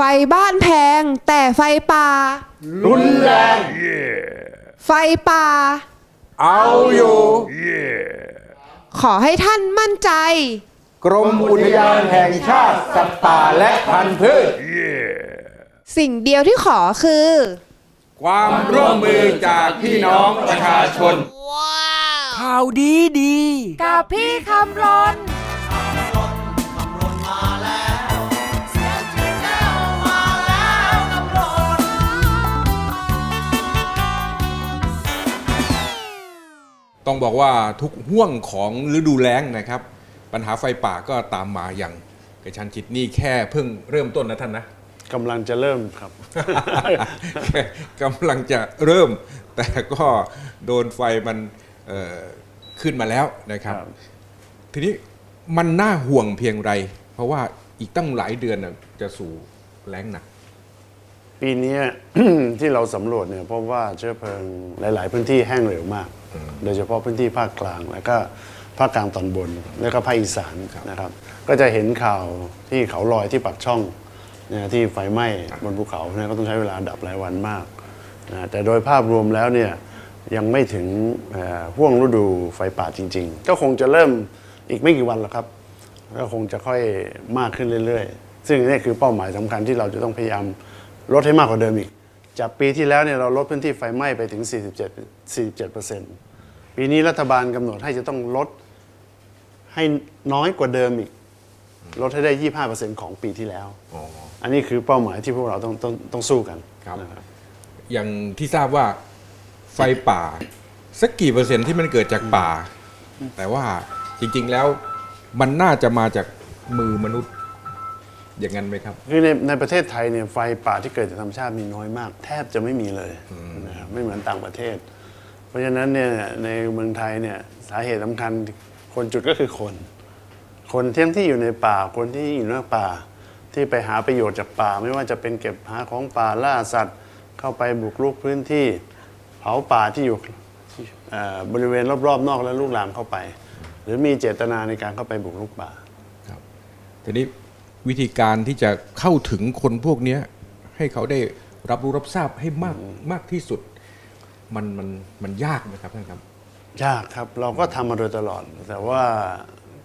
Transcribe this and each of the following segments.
ไฟบ้านแพง แต่ไฟป่า รุนแรง ไฟป่า เอาอยู่ ขอให้ท่านมั่นใจ กรมอุทยานแห่งชาติสัตว์ป่าและพันธุ์พืช สิ่งเดียวที่ขอคือ ความร่วมมือจากพี่น้องประชาชน ข่าวดีดี กับพี่คำรน ต้องบอกว่าทุกห่วงของฤดูแล้งนะครับ ปัญหาไฟป่าก็ตามมาอย่างกระชันชิดนี่แค่เพิ่งเริ่มต้นนะท่านนะกำลังจะเริ่มครับแค่กำลังจะเริ่ม แต่ก็โดนไฟมันเอ่อขึ้นมาแล้วนะครับครับ ทีนี้มันน่าห่วงเพียงไร เพราะว่าอีกตั้งหลายเดือนน่ะจะสู่แล้งหนัก ปีเนี้ยที่เราสำรวจเนี่ยพบว่าเชื้อเพลิงหลาย ๆ พื้นที่แห้งเร็วมาก โดยเฉพาะพื้นที่ภาคกลาง แล้วก็ภาคกลางตอนบน แล้วก็ภาคอีสานนะครับ ก็จะเห็นข่าวที่เขาลอยที่ปักช่องนะที่ไฟไหม้บนภูเขาเนี่ยก็ต้องใช้เวลาดับหลายวันมากนะแต่โดยภาพรวมแล้วเนี่ยยังไม่ถึงเอ่อห่วงฤดูไฟป่าจริง ๆ ก็คงจะเริ่มอีกไม่กี่วันหรอกครับก็คงจะค่อยมากขึ้นเรื่อย ๆ ซึ่งนี่คือเป้าหมายสำคัญที่เราจะต้องพยายาม ลดให้มากกว่าเดิมอีก จากปีที่แล้วเนี่ยเราลดพื้นที่ไฟไหม้ไปถึง 47 47 ปีนี้รัฐบาลกำหนดให้จะต้องลดให้น้อยกว่าเดิมอีก ลดให้ได้ 25%ของปีที่แล้ว อ๋อ อันนี้คือเป้าหมายที่พวกเราต้องต้องต้องสู้กันครับ นะครับ อย่างที่ทราบว่าไฟป่า สักกี่เปอร์เซ็นต์ที่มันเกิดจากป่า แต่ว่าจริงๆแล้วมันน่าจะมาจากมือมนุษย์ อย่างนั้นไหมครับคือในในประเทศไทยเนี่ยไฟป่าที่เกิดจากธรรมชาติมีน้อยมาก แทบจะไม่มีเลยนะครับไม่เหมือนต่างประเทศ เพราะฉะนั้นเนี่ยในเมืองไทยเนี่ยสาเหตุสำคัญคนจุดก็คือคน คนเที่ยงที่อยู่ในป่าคนที่อยู่นอกป่า ที่ไปหาประโยชน์จากป่า ไม่ว่าจะเป็นเก็บหาของป่าล่าสัตว์ เข้าไปบุกรุกพื้นที่ เผาป่าที่อยู่เอ่อบริเวณรอบๆนอกและลูกหลามเข้าไป หรือมีเจตนาในการเข้าไปบุกรุกป่าทีนี้ วิธีการที่จะเข้าถึงคนพวกนี้ให้เขาได้รับรู้รับทราบให้มากมากที่สุด มันมันมันยากไหมครับท่านครับ ยากครับเราก็ทำมาโดยตลอด แต่ว่า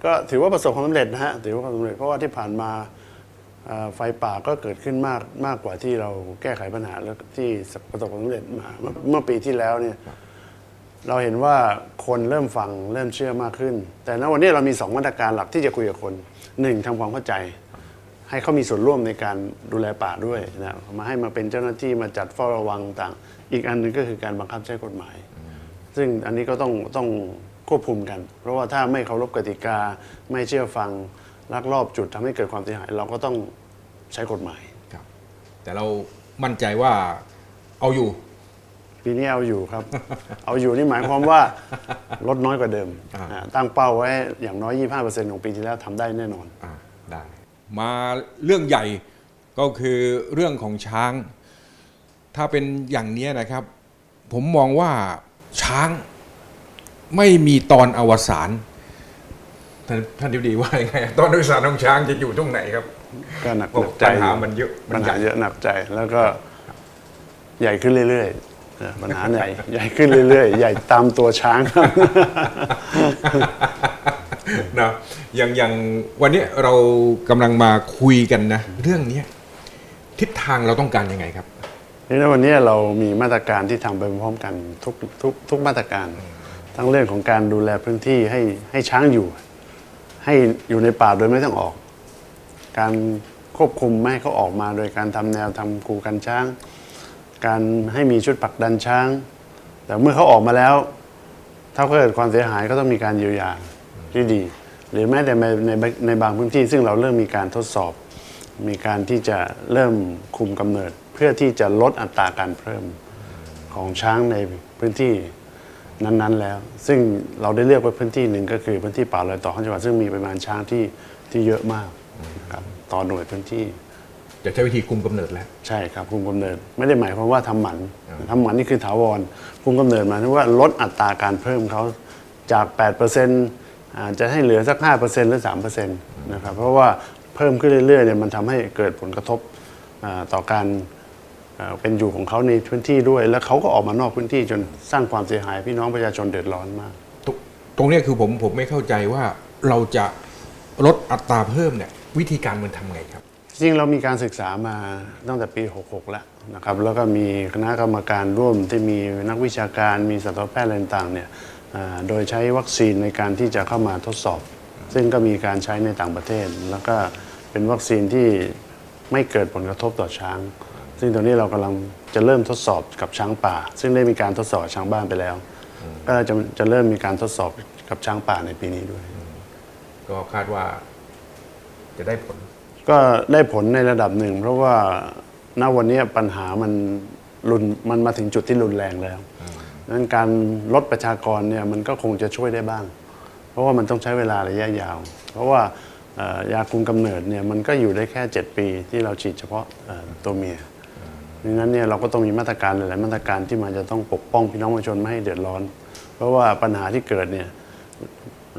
ก็ถือว่าประสบความสำเร็จนะฮะถือว่าความสำเร็จเพราะว่าที่ผ่านมาไฟป่าก็เกิดขึ้นมากมากกว่าที่เราแก้ไขปัญหาแล้วที่ประสบความสำเร็จมาเมื่อเมื่อปีที่แล้วเนี่ยเราเห็นว่าคนเริ่มฟังเริ่มเชื่อมากขึ้น แต่ณวันนี้เรามีสองมาตรการหลักที่จะคุยกับคนหนึ่งทำความเข้าใจ ให้เขามีส่วนร่วมในการดูแลป่าด้วยนะมาให้มาเป็นเจ้าหน้าที่มาจัดเฝ้าระวังต่าง อีกอันหนึงก็คือการบังคับใช้กฎหมาย ซึ่งอันนี้ก็ต้องต้องควบคุมกัน เพราะว่าถ้าไม่เคารพกติกา ไม่เชื่อฟังลักลอบจุดทำให้เกิดความเสียหาย เราก็ต้องใช้กฎหมายครับ แต่เรามั่นใจว่าเอาอยู่ ปีนี้เอาอยู่ครับ เอาอยู่นี่หมายความว่าลดน้อยกว่าเดิมอ่าอ่าตั้งเป้าไว้อย่างน้อย 25%ของปีที่แล้วทำได้แน่นอนอ่าได้ มาเรื่องใหญ่ก็คือเรื่องของช้าง ถ้าเป็นอย่างเนี้ยนะครับ ผมมองว่าช้างไม่มีตอนอวสานท่านท่านทิบดีว่ายังไงตอนอวสานของช้างจะอยู่ตรงไหนครับ ก็หนักโอ้หนักใจปัญหามันเยอะมันปัญใหญ่หาเยอะหนักใจแล้วก็ใหญ่ขึ้นเรื่อยๆนะปัญหาใหญ่ใหญ่ขึ้นเรื่อยๆ ใหญ่ตามตัวช้าง นะอย่างอย่างวันนี้เรากำลังมาคุยกันนะ เรื่องเนี้ยทิศทางเราต้องการยังไงครับ นี่นะวันนี้เรามีมาตรการที่ทำไปพร้อมกันทุกทุกทุกมาตรการ ทั้งเรื่องของการดูแลพื้นที่ให้ให้ช้างอยู่ ให้อยู่ในป่าโดยไม่ต้องออก การควบคุมไม่ให้เขาออกมาโดยการทำแนวทำคูกันช้าง การให้มีชุดผลักดันช้าง แต่เมื่อเขาออกมาแล้ว ถ้าเกิดความเสียหายก็ต้องมีการเยียวยา ที่ดี หรือแม้แต่ในในในบางพื้นที่ซึ่งเราเริ่มมีการทดสอบ มีการที่จะเริ่มคุมกำเนิด เพื่อที่จะลดอัตราการเพิ่มของช้างในพื้นที่นั้นๆแล้ว ซึ่งเราได้เลือกไว้พื้นที่หนึ่งก็คือพื้นที่ป่าลอยต่อของจังหวัดซึ่งมีปริมาณช้างที่ที่เยอะมากครับต่อหน่วยพื้นที่จะใช้วิธีคุมกำเนิดแล้ว ใช่ครับคุมกำเนิดไม่ได้หมายความว่าทำหมันทำหมันนี่คือถาวรคุมกำเนิดหมายถึงว่าลดอัตราการเพิ่มเขาจาก 8% อาจจะให้เหลือสัก 5%หรือ 3%นะครับเพราะว่าเพิ่มขึ้นเรื่อยๆเนี่ยมันทำให้เกิดผลกระทบอ่าต่อการอ่าเป็นอยู่ของเขาในพื้นที่ด้วย แล้วเขาก็ออกมานอกพื้นที่จนสร้างความเสียหาย พี่น้องประชาชนเดือดร้อนมาก ตรงตรงเนี้ยคือผมผมไม่เข้าใจว่าเราจะลดอัตราเพิ่มเนี่ยวิธีการมันทำไงครับ จริงๆเรามีการศึกษามาตั้งแต่ปี 66 แล้วนะครับแล้วก็มีคณะกรรมการร่วมที่มีนักวิชาการมีสัตวแพทย์อะไรต่างๆเนี่ยอ่า โดยใช้วัคซีนในการที่จะเข้ามาทดสอบ ซึ่งก็มีการใช้ในต่างประเทศ แล้วก็เป็นวัคซีนที่ไม่เกิดผลกระทบต่อช้าง ซึ่งตอนนี้เรากำลังจะเริ่มทดสอบกับช้างป่า ซึ่งได้มีการทดสอบกับช้างบ้านไปแล้ว ก็จะจะเริ่มมีการทดสอบกับช้างป่าในปีนี้ด้วย ก็คาดว่าจะได้ผล ก็ได้ผลในระดับหนึ่ง เพราะว่าณวันนี้ปัญหามันรุนมันมาถึงจุดที่รุนแรงแล้ว นั้นการลดประชากรเนี่ยมันก็คงจะช่วยได้บ้าง เพราะว่ามันต้องใช้เวลาระยะยาว เพราะว่ายาคุมกำเนิดเนี่ยมันก็อยู่ได้แค่ 7 ปีที่เราฉีดเฉพาะตัวเมียดังนั้นเนี่ยเราก็ต้องมีมาตรการหลายๆมาตรการที่มันจะต้องปกป้องพี่น้องประชาชนไม่ให้เดือดร้อน เพราะว่าปัญหาที่เกิดเนี่ย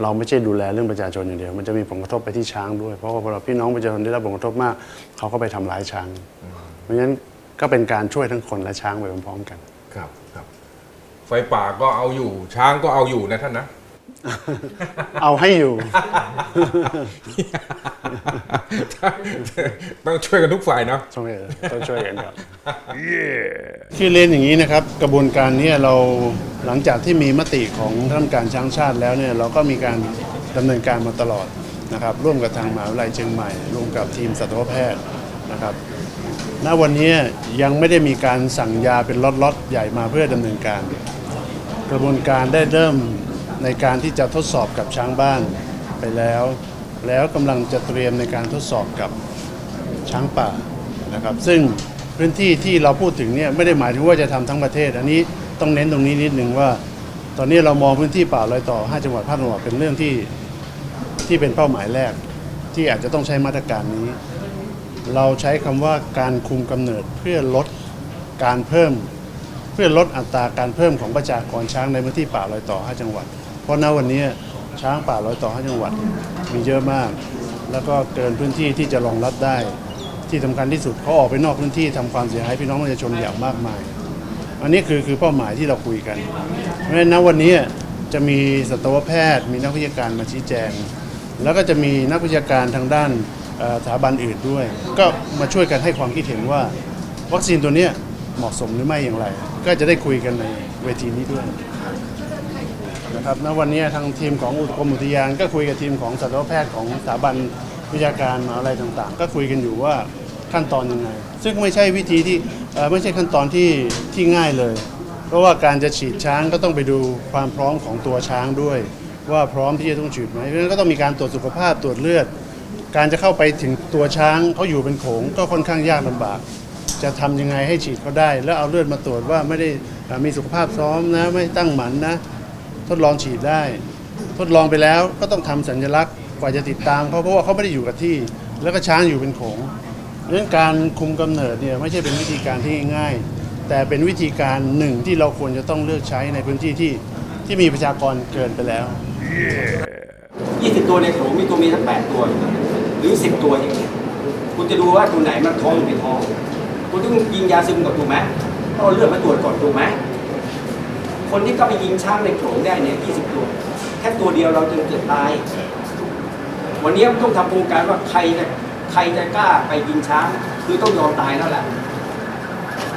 เราไม่ใช่ดูแลเรื่องประชาชนอย่างเดียว มันจะมีผลกระทบไปที่ช้างด้วย เพราะว่าพอพี่น้องประชาชนได้รับผลกระทบมาก เขาก็ไปทำร้ายช้าง เพราะฉะนั้นก็เป็นการช่วยทั้งคนและช้างไปพร้อมๆกันครับ ไฟป่าก็เอาอยู่ ช้างก็เอาอยู่นะท่านนะ เอาให้อยู่ ต้องช่วยกันทุกฝ่ายเนาะต้องต้องช่วยกันครับคือเรียนอย่างนี้นะครับ กระบวนการเนี้เราหลังจากที่มีมติของท่านการช้างชาติแล้วเนี่ยเราก็มีการดำเนินการมาตลอดนะครับ ร่วมกับทางมหาวิทยาลัยเชียงใหม่ร่วมกับทีมสัตวแพทย์นะครับ ณวันนี้ยังไม่ได้มีการสั่งยาเป็นล็อตๆใหญ่มาเพื่อดำเนินการ กระบวนการได้เริ่มในการที่จะทดสอบกับช้างบ้านไปแล้ว แล้วกำลังจะเตรียมในการทดสอบกับช้างป่านะครับ ซึ่งพื้นที่ที่เราพูดถึงเนี่ยไม่ได้หมายถึงว่าจะทำทั้งประเทศ อันนี้ต้องเน้นตรงนี้นิดนึงว่า ตอนนี้เรามองพื้นที่ป่ารอยต่อ 5 จังหวัดภาคตะวันออกเป็นเรื่องที่ที่เป็นเป้าหมายแรก ที่อาจจะต้องใช้มาตรการนี้ เราใช้คำว่าการคุมกำเนิดเพื่อลดการเพิ่ม เพื่อลดอัตราการเพิ่มของประชากรช้างในพื้นที่ป่ารอยต่อ 5 จังหวัด เพราะณวันนี้ช้างป่ารอยต่อ 5 จังหวัดมีเยอะมาก แล้วก็เกินพื้นที่ที่จะรองรับได้ ที่สำคัญที่สุดเขาออกไปนอกพื้นที่ทำความเสียหายพี่น้องประชาชนอย่างมากมาย อันนี้คือคือเป้าหมายที่เราคุยกัน เพราะฉะนั้นณวันนี้จะมีสัตวแพทย์ มีนักวิชาการมาชี้แจง แล้วก็จะมีนักวิชาการทางด้าน สถาบันอื่นด้วย ก็มาช่วยกันให้ความคิดเห็นว่า วัคซีนตัวเนี้ยเหมาะสมหรือไม่อย่างไร ก็จะได้คุยกันในเวทีนี้ด้วยนะครับณวันนี้ทางทีมของอุทกรมอุทยานก็คุยกับทีมของสัตวแพทย์ของสถาบันวิชาการมหาอะไรต่างๆ ก็คุยกันอยู่ว่าขั้นตอนยังไง ซึ่งไม่ใช่วิธีที่ไม่ใช่ขั้นตอนที่ที่ง่ายเลย เพราะว่าการจะฉีดช้างก็ต้องไปดูความพร้อมของตัวช้างด้วย ว่าพร้อมที่จะต้องฉีดไหมเพราะฉะนั้นก็ต้องมีการตรวจสุขภาพตรวจเลือด การจะเข้าไปถึงตัวช้างเขาอยู่เป็นโขงก็ค่อนข้างยากลำบาก จะทำยังไงให้ฉีดเขาได้ แล้วเอาเลือดมาตรวจว่าไม่ได้อ่ามีสุขภาพซ้อมนะไม่ตั้งหมันนะ ทดลองฉีดได้ ทดลองไปแล้วก็ต้องทำสัญลักษณ์กว่าจะติดตามเขาเพราะว่าเขาไม่ได้อยู่กับที่ แล้วก็ช้างอยู่เป็นโขงเรื่องการคุมกำเนิดเนี่ยไม่ใช่เป็นวิธีการที่ง่ายๆแต่เป็นวิธีการหนึ่งที่เราควรจะต้องเลือกใช้ในพื้นที่ที่ที่มีประชากรเกินไปแล้ว 20 ตัวในโถมีตัวเมียทั้ง8ตัว หรือ10ตัวอย่างเงี้ยคุณจะดูว่าตัวไหนมันท้องหรือไม่ท้องคุณต้องยิงยาซึมก่อนถูกไหมต้องเอาเลือดมาตรวจก่อนถูกไหมคนที่ก็ไปยิงช้างในโถงได้เนี่ย20ตัวแค่ตัวเดียวเราจนเกิดตาย วันนี้ต้องทำโครงการว่าใครจะใครจะกล้าไปยิงช้างคือต้องยอมตายแล้วแหละ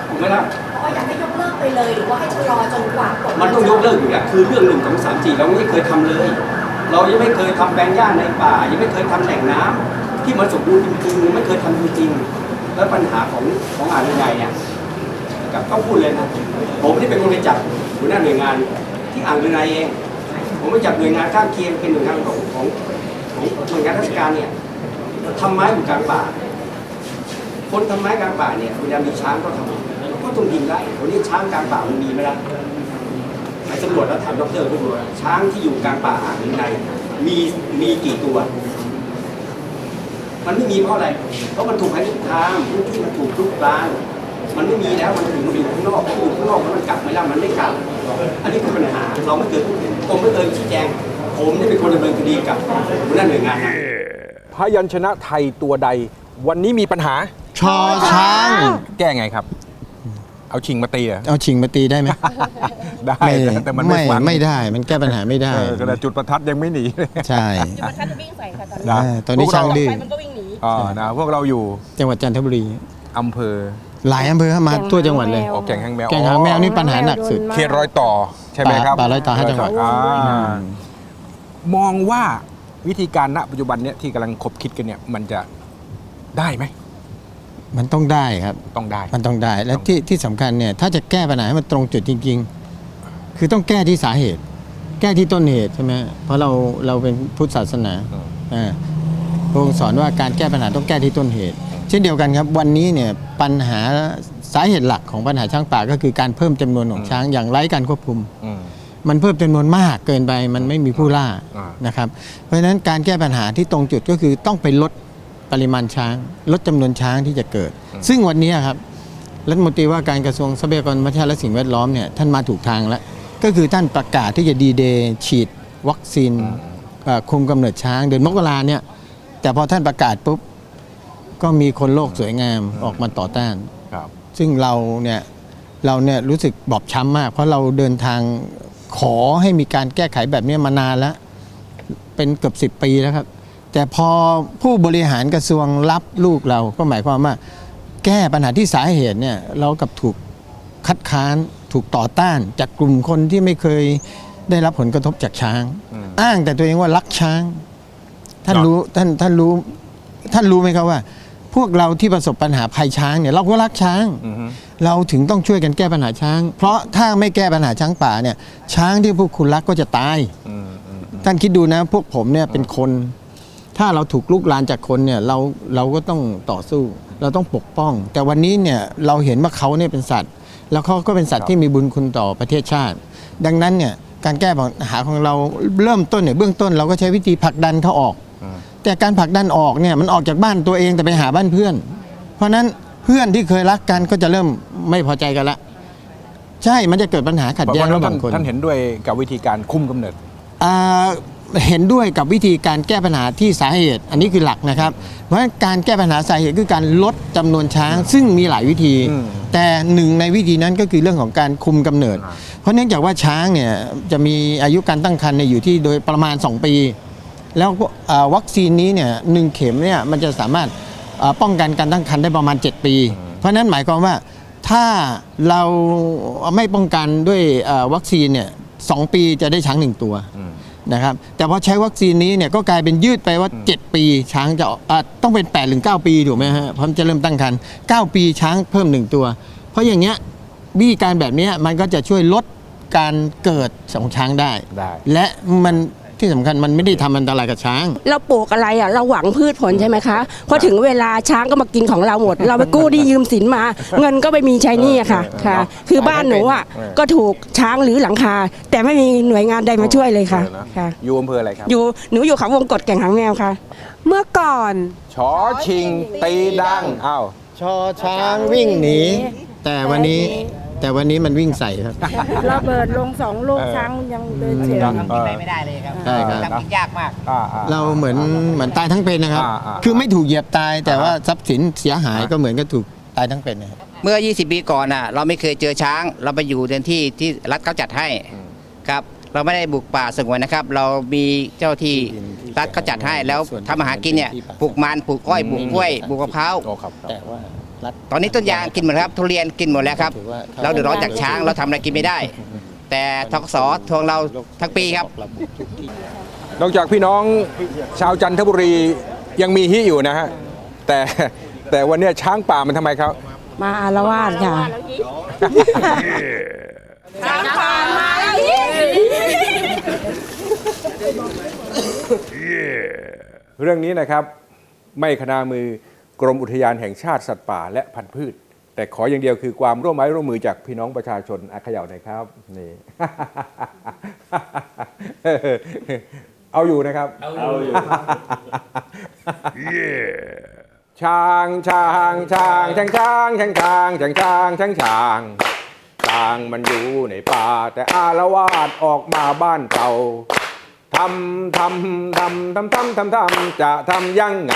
ถูกไหมล่ะเพราะว่าอยากให้ยกเลิกไปเลยหรือว่าให้ชะลอจนกว่ากฎหมันต้องยกเลิกอยู่แล้วคือเรื่องหนึ่งสองสามสี่เราไม่เคยทำเลย เรายังไม่เคยทำแปลงหญ้าในป่า ยังไม่เคยทำแหล่งน้ำที่มันสมบูรณ์จริงๆไม่เคยทำจริงๆแล้วปัญหาของของอ่างใหญ่เนี่ยกับต้องพูดเลยนะผมที่เป็นคนไปจับหัวหน้าหน่วยงาน ที่อ่างลือในเอง ผมไปจับหน่วยงานข้างเคียงเป็นหน่วยงานของของของหน่วยงานราชการเนี่ยทำไม้อยู่กลางป่า คนทำไม้กลางป่าเนี่ยเวลามีช้างก็ทำก็ต้องยิงได้วันนี้ช้างกลางป่ามันมีไหมล่ะ สำรวจแล้วถามดรทุกคนช้างที่อยู่กลางป่าอ่างลือในมีมีกี่ตัว มันไม่มีเพราะอะไร เพราะมันถูกให้ทุกทางพื้นที่มันถูกลุกรานมันไม่มีแล้วมันถึงอยู่ข้างนอกอยู่ข้างนอกมันกลับไม่ได้มันไม่กลับ อันนี้คือปัญหาเราไม่เคยพูดผมไม่เคยชี้แจง ผมนี่เป็นคนดำเนินคดีกับหัวหน้าหน่วยงานนะพยัญชนะไทยตัวใด วันนี้มีปัญหา ชอช้าง แก้ไงครับ เอาชิงมาตีเหรอเอาชิงมาตีได้ไหม ได้ไม่แต่มันไม่ไม่ฟังไม่ได้ มันแก้ปัญหาไม่ได้ เออกระดาษจุดประทัดยังไม่หนีเลยใช่มันจะวิ่งใส่ค่ะตอนนี้นะเออตอนนี้ช่างดื้ อ ไปมันก็วิ่งหนีอ๋อนะพวกเราอยู่จังหวัดจันทบุรี อำเภอหลายอำเภอครับมาทั่วจังหวัดเลย ออกแก่งหางแมวแกงหางแมวนี่ปัญหาหนักสุด เขตรอยต่อใช่ไหมครับป่าป่ารอยต่อห้าจังหวัด อ่ามองว่าวิธีการณปัจจุบันเนี้ยที่กำลังคบคิดกันเนี่ยมันจะได้ไหม มันต้องได้ครับ ต้องได้ มันต้องได้ และที่ที่สำคัญเนี่ยถ้าจะแก้ปัญหาให้มันตรงจุดจริง ๆ คือต้องแก้ที่สาเหตุ แก้ที่ต้นเหตุใช่ไหมเพราะเราเราเป็นพุทธศาสนาอืม อ่าพระองค์สอนว่าการแก้ปัญหาต้องแก้ที่ต้นเหตุ เช่นเดียวกันครับ วันนี้เนี่ยปัญหาสาเหตุหลักของปัญหาช้างป่าก็คือการเพิ่มจำนวนของช้างอย่างไร้การควบคุม อืม มันเพิ่มจำนวนมากเกินไปมันไม่มีผู้ล่าอ่าน นะครับ เพราะฉะนั้นการแก้ปัญหาที่ตรงจุดก็คือต้องไปลด ปริมาณช้าง ลดจำนวนช้างที่จะเกิด ซึ่งวันนี้ครับรัฐมนตรีว่าการกระทรวงทรัพยากรธรรมชาติและสิ่งแวดล้อมเนี่ยท่านมาถูกทางแล้ว ก็คือท่านประกาศที่จะดีเดย์ฉีดวัคซีนเอ่อคุมกำเนิดช้าง เดือนมกราเนี่ยแต่พอท่านประกาศปุ๊บก็มีคนโลกสวยงามออกมาต่อต้านครับซึ่งเราเนี่ยเราเนี่ยรู้สึกบอบช้ำมาก เพราะเราเดินทางขอให้มีการแก้ไขแบบนี้มานานแล้ว เป็นเกือบสิบปีแล้วครับ แต่พอผู้บริหารกระทรวงรับลูกเราก็หมายความว่า แก้ปัญหาที่สาเหตุเนี่ยเรากับถูกคัดค้านถูกต่อต้าน จากกลุ่มคนที่ไม่เคยได้รับผลกระทบจากช้างอืมอ้างแต่ตัวเองว่ารักช้างท่านครับรู้ท่านท่านรู้ท่านรู้ไหมครับว่า พวกเราที่ประสบปัญหาภัยช้างเนี่ยเราก็รักช้างอือฮึเราถึงต้องช่วยกันแก้ปัญหาช้าง เพราะถ้าไม่แก้ปัญหาช้างป่าเนี่ย ช้างที่พวกคุณรักก็จะตายอืมอืมท่านคิดดูนะ พวกผมเนี่ยเป็นคน ถ้าเราถูกลุกลานจากคนเนี่ยเราเราก็ต้องต่อสู้ เราต้องปกป้อง แต่วันนี้เนี่ยเราเห็นว่าเขาเนี่ยเป็นสัตว์ แล้วเขาก็เป็นสัตว์ที่มีบุญคุณต่อประเทศชาติ ดังนั้นเนี่ยการแก้ปัญหาของเราเริ่มต้นเนี่ยเบื้องต้นเราก็ใช้วิธีผลักดันเขาออก แต่การผลักดันออกเนี่ยมันออกจากบ้านตัวเองแต่ไปหาบ้านเพื่อน เพราะฉะนั้นเพื่อนที่เคยรักกันก็จะเริ่มไม่พอใจกันละ ใช่มันจะเกิดปัญหาขัดแย้งระหท่าว่านงคนท่านเห็นด้วยกับวิธีการคุมกำเนิดอ่า เห็นด้วยกับวิธีการแก้ปัญหาที่สาเหตุ อันนี้คือหลักนะครับ เพราะฉะนั้นการแก้ปัญหาสาเหตุคือการลดจำนวนช้างซึ่งมีหลายวิธีอืมแต่หนึ่งในวิธีนั้นก็คือเรื่องของการคุมกำเนิด เพราะเนื่องจากว่าช้างเนี่ยจะมีอายุการตั้งครรภ์เนี่ยอยู่ที่โดยประมาณ 2 ปี แล้วอ่าวัคซีนนี้เนี่ยหนึ่งเข็มเนี่ยมันจะสามารถอ่าป้องกันการตั้งครรภ์ได้ประมาณ 7 ปี เพราะฉะนั้นหมายความว่าถ้าเราไม่ป้องกันด้วยอ่าวัคซีนเนี่ยสองปีจะได้ช้างหนึ่งตัว นะครับแต่พอใช้วัคซีนนี้เนี่ยก็กลายเป็นยืดไปว่า 7 ปีช้างจะอ่าต้องเป็น8ถึง9ปีถูกไหมฮะเพราะมันจะเริ่มตั้งครรภ์9ปีช้างเพิ่ม 1 ตัว เพราะอย่างเงี้ยวิธีการแบบเนี้ยมันก็จะช่วยลดการเกิดของช้างได้ ได้ และมัน ที่สำคัญมันไม่ได้ทำอันตรายกับช้าง เราปลูกอะไรอะเราหวังพืชผลใช่ไหมคะพอถึงเวลาช้างก็มากินของเราหมด เราไปกู้หนี้ยืมสินมา เงินก็ไม่มีใช้หนี้อะค่ะค่ะ คือบ้านหนูอะก็ถูกช้างหรือหลังคา แต่ไม่มีหน่วยงานใดมาช่วยเลยค่ะออนะค่ะ อยู่อำเภออะไรครับอยู่หนูอยู่เขาวงกดแก่งหางแมวค่ะ เมื่อก่อนชอชิงตีดังอ้าว ชอช้างวิ่งหนี แต่วันนี้ แต่วันนี้มันวิ่งใส่ครับ ระเบิดลงสองลูกช้างยังเดินเฉียงเออไม่ได้เลยครับใช่ครับ ทำกินยากมาก อ่าอ่า เราเหมือนเหมือนตายทั้งเป็นนะครับ อ่าอ่าคือไม่ถูกเหยียบตาย แต่ว่าทรัพย์สินเสียหายก็เหมือนกับถูกตายทั้งเป็นนะครับ เมื่อ 20 ปีก่อนน่ะ เราไม่เคยเจอช้าง เราไปอยู่ในที่ที่รัฐเขาจัดให้ครับ เราไม่ได้บุกป่าสงวนนะครับ เรามีเจ้าที่รัฐเขาจัดให้ แล้วทำอาหารกินเนี่ยปลูกมัน ปลูกอ้อย ปลูกกล้วย ปลูกมะพร้าว โอ้ครับครับ แต่ว่า รัฐ ตอนนี้ต้นยางกินหมดแล้วครับ ทุเรียนกินหมดแล้วครับ ถือว่าเราเดือดร้อนจากช้างเราทำอะไรกินไม่ได้ แต่ทกสทวงเราทั้งปีครับ นอกจากพี่น้องชาวจันทบุรียังมีฮิอยู่นะฮะ แต่แต่วันเนี้ยช้างป่ามันทำไมครับ มาอารวาสค่ะ เรื่องนี้นะครับไม่คณามือ กรมอุทยานแห่งชาติสัตว์ป่าและพันธุ์พืช แต่ขออย่างเดียวคือความร่วมไม้ร่วมมือจากพี่น้องประชาชนอาขย่าหน่อยครับนี่ เอาอยู่นะครับ เอาอยู่ ช้างช้างช้างช้างช้างช้างช้างช้างช้างช้างช้างช้างมันอยู่ในป่า แต่อารวาสออกมาบ้านเราทำทำทำทำทำทำทำจะทำยังไง